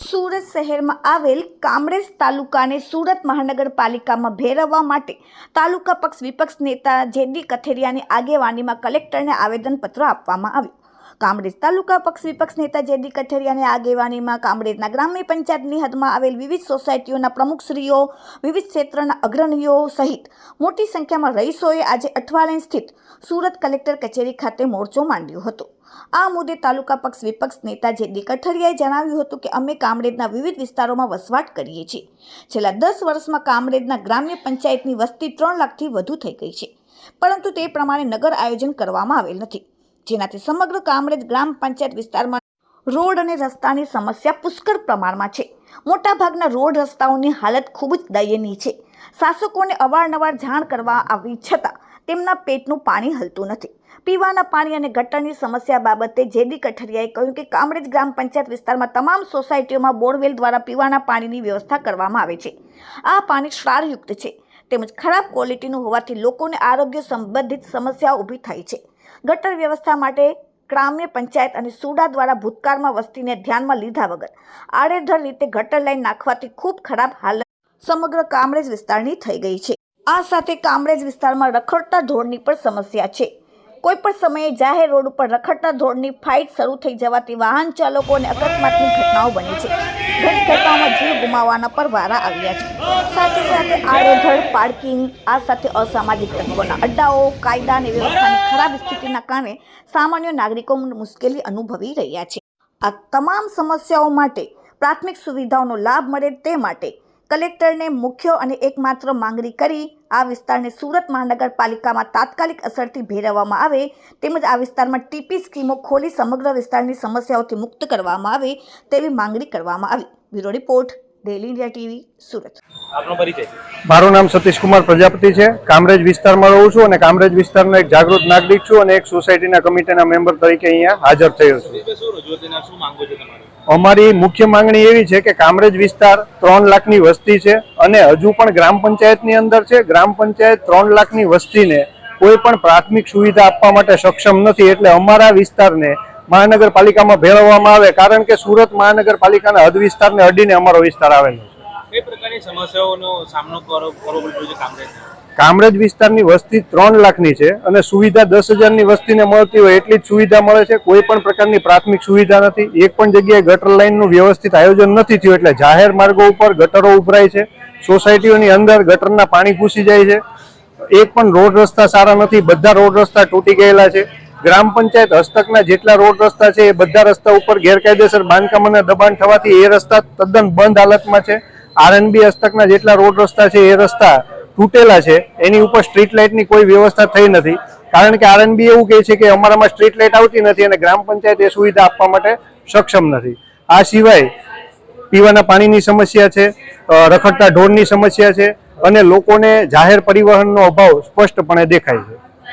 સુરત શહેરમાં આવેલ કામરેજ તાલુકાને સુરત મહાનગરપાલિકામાં ભેરવવા માટે તાલુકા પક્ષ વિપક્ષ નેતા જેડી કથેરિયાની આગેવાનીમાં કલેક્ટરને આવેદનપત્ર આપવામાં આવ્યું. કામરેજ તાલુકા પક્ષ વિપક્ષ નેતા જેડી કથેરિયાની આગેવાનીમાં કામરેજના ગ્રામ્ય પંચાયતની હદમાં આવેલ વિવિધ સોસાયટીઓના પ્રમુખશ્રીઓ, વિવિધ ક્ષેત્રના અગ્રણીઓ સહિત મોટી સંખ્યામાં રહીશોએ આજે અઠવાલેન સ્થિત સુરત કલેક્ટર કચેરી ખાતે મોરચો માંડ્યો હતો. આ મુદ્દે તાલુકા પક્ષ વિપક્ષ નેતા જેડી કઠરિયાએ જણાવ્યું હતું કે અમે કામરેજના વિવિધ વિસ્તારોમાં વસવાટ કરીએ છીએ. છેલ્લા દસ વર્ષમાં કામરેજના ગ્રામ્ય પંચાયતની વસ્તી ત્રણ લાખથી વધુ થઈ ગઈ છે. પરંતુ તે પ્રમાણે નગર આયોજન કરવામાં આવેલ નથી. જેનાથી સમગ્ર કામરેજ ગ્રામ પંચાયત વિસ્તારમાં રોડ અને રસ્તાની સમસ્યા પુષ્કળ પ્રમાણમાં છે. મોટાભાગના રોડ રસ્તાઓની હાલત ખૂબ જ દયનીય છે. શાસકોને અવારનવાર જાણ કરવા આવી છતાં તેમના પેટનું પાણી હલતું નથી. પીવાના પાણી અને ગટરની સમસ્યા બાબતે જેડી કઠરિયાએ કહ્યું કે કામરેજ ગ્રામ પંચાયત વિસ્તારમાં તમામ સોસાયટીઓમાં બોરવેલ દ્વારા પીવાના પાણીની વ્યવસ્થા કરવામાં આવે છે. આ પાણી ક્ષારયુક્ત છે. તેમજ ખરાબ ક્વોલિટીનું હોવાથી લોકોને આરોગ્ય સંબંધિત સમસ્યાઓ ઊભી થાય છે. ગટર વ્યવસ્થા માટે ગ્રામ્ય પંચાયત અને સુડા દ્વારા ભૂતકાળમાં વસ્તીને ધ્યાનમાં લીધા વગર આડેધડ રીતે ગટર લાઈન નાખવાથી ખૂબ ખરાબ હાલત સમગ્ર કામરેજ વિસ્તારની થઈ ગઈ છે. આ સાથે કામરેજ વિસ્તારમાં રખડતા ઢોરની પણ સમસ્યા છે. કોઈ પણ સમયે જાહેર રોડ ઉપર રખડતા ધોળની ફાઇટ શરૂ થઈ જવાથી વાહન ચાલકો અને અકસ્માતની ઘટનાઓ બની છે. ઘણી ઘટનાઓમાં જીવ ગુમાવવાના પર વારા આવ્યા છે. સાથે સાથે આડેધડ, પાર્કિંગ, આ સાથે અસામાજિક તત્વોના અડ્ડાઓ, કાયદા અને વ્યવસ્થાની ખરાબ સ્થિતિના કારણે સામાન્ય નાગરિકો મુશ્કેલી અનુભવી રહ્યા છે. આ તમામ સમસ્યાઓ માટે પ્રાથમિક સુવિધાઓનો લાભ મળે તે માટે કલેક્ટરને મુખ્ય અને એકમાત્ર માંગણી કરી આ વિસ્તારને સુરત મહાનગરપાલિકામાં તાત્કાલિક અસરથી ભેરવવામાં આવે તેમજ આ વિસ્તારમાં ટીપી સ્કીમો ખોલી સમગ્ર વિસ્તારની સમસ્યાઓથી મુક્ત કરવામાં આવે તેવી માંગણી કરવામાં આવી. Bureau report daily India TV Surat. આપનો પરિચય. મારું નામ સતીશકુમાર પ્રજાપતિ છે. કામરેજ વિસ્તારમાં રહું છું અને કામરેજ વિસ્તારનો એક જાગૃત નાગરિક છું અને એક સોસાયટીના કમિટીના મેમ્બર તરીકે અહીંયા હાજર થયો છું. શું રજૂઆત શું માંગો છો તમારી? અમારી મુખ્ય માંગણી એવી છે કે કામરેજ વિસ્તાર ત્રણ લાખની વસ્તી છે અને હજુ પણ ગ્રામ પંચાયતની અંદર છે. ગ્રામ પંચાયત ત્રણ લાખની વસ્તીને કોઈ પણ પ્રાથમિક સુવિધા આપવા માટે સક્ષમ નથી એટલે અમારા વિસ્તારને મહાનગરપાલિકામાં ભેળવવામાં આવે કારણ કે સુરત મહાનગરપાલિકાના હદ વિસ્તારને અડીને અમારો વિસ્તાર આવેલો છે. કઈ પ્રકારની સમસ્યાઓનો સામનો કરવો પડ્યો છે કામરેજ કામરેજ વિસ્તારની વસ્તી ત્રણ લાખની છે અને સુવિધા દસ હજારની વસ્તીને મળતી હોય એટલી જ સુવિધા મળે છે. કોઈ પણ પ્રકારની પ્રાથમિક સુવિધા નથી. એક પણ જગ્યાએ ગટર લાઇનનું વ્યવસ્થિત આયોજન નથી થયું એટલે જાહેર માર્ગો ઉપર ગટરો ઉભરાય છે. સોસાયટીઓની અંદર ગટરના પાણી ઘૂસી જાય છે. એક પણ રોડ રસ્તા સારા નથી. બધા રોડ રસ્તા તૂટી ગયેલા છે. ગ્રામ પંચાયત હસ્તકના જેટલા રોડ રસ્તા છે એ બધા રસ્તા ઉપર ગેરકાયદેસર બાંધકામ અને દબાણ થવાથી એ રસ્તા તદ્દન બંધ હાલતમાં છે. આરએનબી હસ્તકના જેટલા રોડ રસ્તા છે એ રસ્તા તૂટેલા છે, એની ઉપર સ્ટ્રીટ લાઇટની કોઈ વ્યવસ્થા થઈ નથી. કારણ કે આરએનબી એવું કહે છે કે અમારામાં સ્ટ્રીટ લાઇટ આવતી નથી અને ગ્રામ પંચાયત એ સુવિધા આપવા માટે સક્ષમ નથી. આ સિવાય પીવાના પાણીની સમસ્યા છે રખડતા ઢોરની સમસ્યા છે અને લોકોને જાહેર પરિવહનનો અભાવ સ્પષ્ટપણે દેખાય છે.